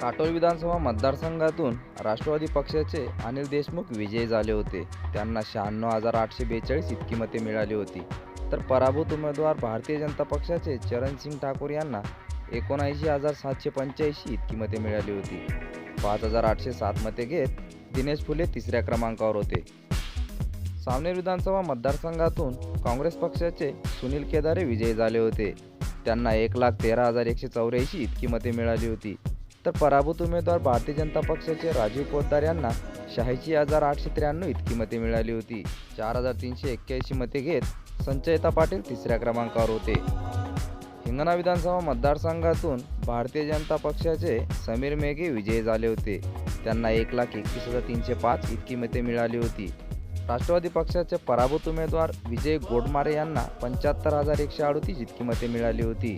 काटोल विधानसभा मतदारसंघातून राष्ट्रवादी पक्षाचे अनिल देशमुख विजयी झाले होते. त्यांना शहाण्णव हजार आठशे बेचाळीस इतकी मते मिळाली होती. तर पराभूत उमेदवार भारतीय जनता पक्षाचे चरणसिंग ठाकूर यांना एकोणऐंशी हजार सातशे पंच्याऐंशी इतकी मते मिळाली होती. पाच हजार आठशे सात मते घेत दिनेश फुले तिसऱ्या क्रमांकावर होते. सावनेर विधानसभा मतदारसंघातून काँग्रेस पक्षाचे सुनील केदारे विजयी झाले होते. त्यांना एक लाख तेरा हजार एकशे चौऱ्याऐंशी इतकी मते मिळाली होती. तर पराभूत उमेदवार भारतीय जनता पक्षाचे राजीव पोद्दार यांना शहाऐंशी हजार आठशे त्र्याण्णव इतकी मते मिळाली होती. चार हजार तीनशे एक्क्याऐंशी मते घेत संचयता पाटील तिसऱ्या क्रमांकावर होते. हिंगणा विधानसभा मतदारसंघातून भारतीय जनता पक्षाचे समीर मेघे विजयी झाले होते. त्यांना एक लाख एकवीस हजार तीनशे पाच इतकी मते मिळाली होती. राष्ट्रवादी पक्षाचे पराभूत उमेदवार विजय गोडमारे यांना पंच्याहत्तर हजार एकशे अडतीस इतकी मते मिळाली होती.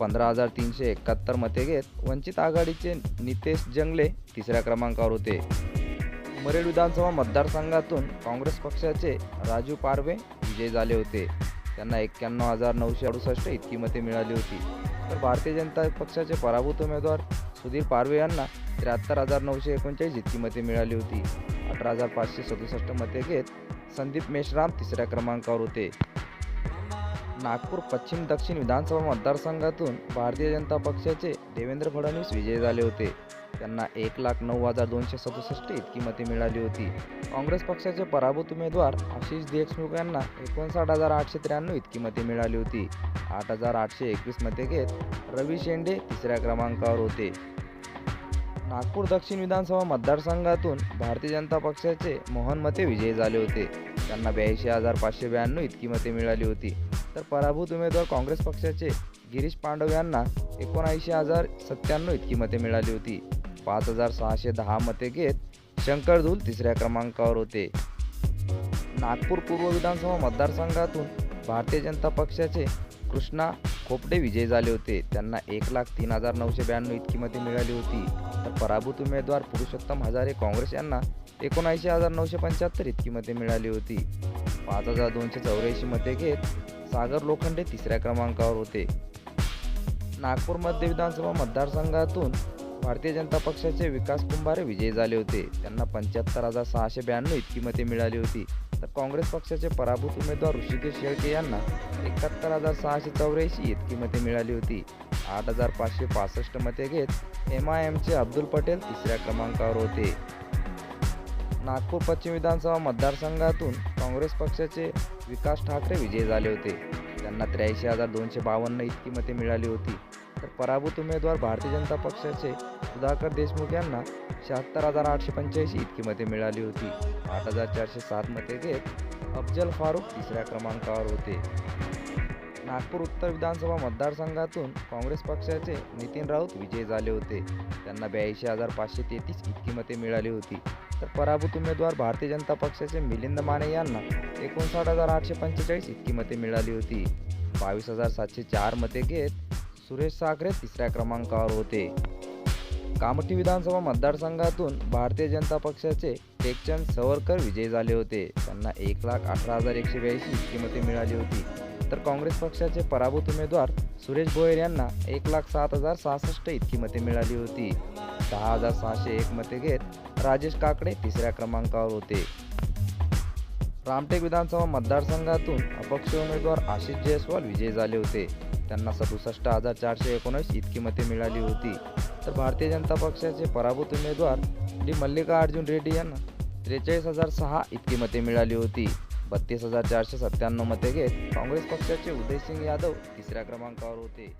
पंधरा हजार तीनशे एकाहत्तर मते घेत वंचित आघाडीचे नितेश जंगले तिसऱ्या क्रमांकावर होते. मरेड विधानसभा मतदारसंघातून काँग्रेस पक्षाचे राजू पारवे विजयी झाले होते. त्यांना एक्क्याण्णव हजार नऊशे अडुसष्ट इतकी मते मिळाली होती. तर भारतीय जनता पक्षाचे पराभूत उमेदवार सुधीर पारवे यांना त्र्याहत्तर हजार नऊशे एकोणचाळीस इतकी मते मिळाली होती. अठरा हजार पाचशे सदुसष्ट मते घेत संदीप मेश्राम तिसऱ्या क्रमांकावर होते. नागपूर पश्चिम दक्षिण विधानसभा मतदारसंघातून भारतीय जनता पक्षाचे देवेंद्र फडणवीस विजयी झाले होते. त्यांना एक लाख नऊ हजार दोनशे सदुसष्ट इतकी मते मिळाली होती. काँग्रेस पक्षाचे पराभूत उमेदवार आशिष देशमुख यांना एकोणसाठ हजार आठशे त्र्याण्णव इतकी मते मिळाली होती. आठ हजार आठशे एकवीस मते घेत रवी शेंडे तिसऱ्या क्रमांकावर होते. नागपूर दक्षिण विधानसभा मतदारसंघातून भारतीय जनता पक्षाचे मोहन मते विजयी झाले होते. त्यांना ब्याऐंशी हजार पाचशे ब्याण्णव इतकी मते मिळाली होती. तर पराभूत उमेदवार काँग्रेस पक्षाचे गिरीश पांडव यांना एकोणऐंशी हजार सत्त्याण्णव इतकी मते मिळाली होती. पाच हजार सहाशे दहा मते घेत शंकर धूल तिसऱ्या क्रमांकावर होते. नागपूर पूर्व विधानसभा मतदारसंघातून भारतीय जनता पक्षाचे कृष्णा खोपडे विजयी झाले होते. त्यांना एक लाख तीन हजार नऊशे ब्याण्णव इतकी मते मिळाली होती. तर पराभूत उमेदवार पुरुषोत्तम हजारे काँग्रेस यांना एकोणऐंशी हजार नऊशे पंच्याहत्तर इतकी मते मिळाली होती. पाच हजार दोनशे चौऱ्याऐंशी मते घेत सागर लोखंडे तिसऱ्या क्रमांकावर होते. नागपूर मध्य विधानसभा मतदारसंघातून भारतीय जनता पक्षाचे विकास कुंभारे विजयी झाले होते. त्यांना पंच्याहत्तर हजार सहाशे ब्याण्णव इतकी मते मिळाली होती. तर काँग्रेस पक्षाचे पराभूत उमेदवार ऋषिकेश शेळके यांना एकाहत्तर हजार सहाशे चौऱ्याऐंशी इतकी मते मिळाली होती. आठ हजार पाचशे पासष्ट मते घेत एम आय एमचे अब्दुल पटेल तिसऱ्या क्रमांकावर होते. नागपूर पश्चिम विधानसभा मतदारसंघातून काँग्रेस पक्षाचे विकास ठाकरे विजयी झाले होते. त्यांना त्र्याऐंशी हजार दोनशे बावन्न इतकी मते मिळाली होती. तर पराभूत उमेदवार भारतीय जनता पक्षाचे सुधाकर देशमुख यांना शहात्तर हजार आठशे पंच्याऐंशी इतकी मते मिळाली होती. आठ हजार चारशे सात मते घेत अफजल फारूक तिसऱ्या क्रमांकावर होते. नागपूर उत्तर विधानसभा मतदारसंघातून काँग्रेस पक्षाचे नितीन राऊत विजयी झाले होते. त्यांना ब्याऐंशी हजार पाचशे तेहतीस इतकी मते मिळाली होती. तर पराभूत उमेदवार भारतीय जनता पक्षाचे मिलिंद माने यांना एकोणसाठ हजार आठशे पंचेचाळीस इतकी मते मिळाली होती. बावीस हजार सातशे चार मते घेत सुरेश साखरे तिसऱ्या क्रमांकावर होते. कामठी विधानसभा मतदारसंघातून भारतीय जनता पक्षाचे टेकचंद सवरकर विजयी झाले होते. त्यांना एक लाख अठरा हजार एकशे ब्याऐंशी इतकी मते मिळाली होती. तर काँग्रेस पक्षाचे पराभूत उमेदवार सुरेश भोयर यांना एक लाख सात हजार सहासष्ट इतकी मते मिळाली होती. दहा हजार सहाशे एक मते घेत राजेश काकडे तिसऱ्या क्रमांकावर होते. रामटेक विधानसभा मतदारसंघातून अपक्ष उमेदवार आशिष जयस्वाल विजयी झाले होते. त्यांना सदुसष्ट हजार चारशे एकोणीस इतकी मते मिळाली होती. तर भारतीय जनता पक्षाचे पराभूत उमेदवार डी मल्लिकार्जुन रेड्डी यांना त्रेचाळीस हजार सहा इतकी मते मिळाली होती. बत्तीस हजार चारशे सत्त्याण्णव मते घेत काँग्रेस पक्षाचे उदयसिंग यादव तिसऱ्या क्रमांकावर होते.